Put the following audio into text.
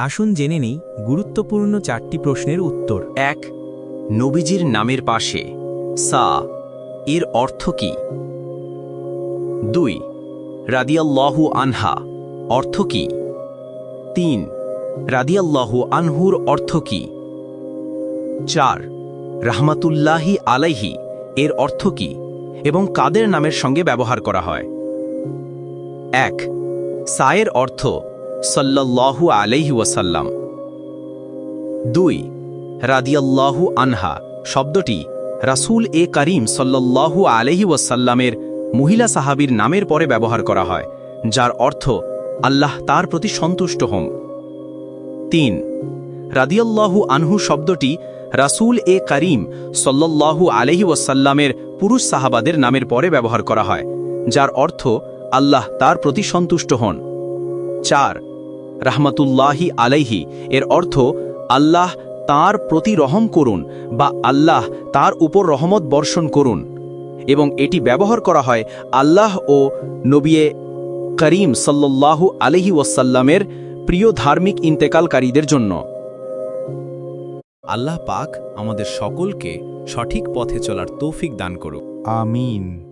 আসুন জেনে নেই গুরুত্বপূর্ণ চারটি প্রশ্নের উত্তর। এক, নবীজির নামের পাশে। সা, এর অর্থ কি? দুই, রাদিয়াল্লাহু আনহা, অর্থ কি? তিন, রাদিয়াল্লাহু আনহুর অর্থ কি? চার, রাহমাতুল্লাহি আলাইহি, এর অর্থ কি? এবং কাদের নামের সঙ্গে ব্যবহার করা হয়? এক, সায়ের অর্থ সাল্লাল্লাহু আলাইহি ওয়াসাল্লাম। দুই, রাদিয়াল্লাহু আনহা, শব্দটি রাসূল এ করিম সল্লাল্লাহু আলহি ওয়াসাল্লামের মহিলা সাহাবীর নামের পরে ব্যবহার করা হয়, যার অর্থ, আল্লাহ তার প্রতি সন্তুষ্ট হন। তিন, রাদিয়াল্লাহু আনহু শব্দটি রাসূল এ করিম সল্লাল্লাহু আলহি ওয়াসাল্লামের পুরুষ সাহাবাদের নামের পরে ব্যবহার করা হয়, যার অর্থ, আল্লাহ তার প্রতি সন্তুষ্ট হন। চার রাহমাতুল্লাহি আলাইহি, এর অর্থ আল্লাহ তার প্রতি রহম করুন বা আল্লাহ তার উপর রহমত বর্ষণ করুন। এবং এটি ব্যবহার করা হয় আল্লাহ ও নবিয়ে করিম সাল্লাল্লাহু আলহি ওয়াসাল্লামের প্রিয় ধার্মিক ইন্তেকালকারীদের জন্য। আল্লাহ পাক আমাদের সকলকে সঠিক পথে চলার তৌফিক দান করুক। আমিন।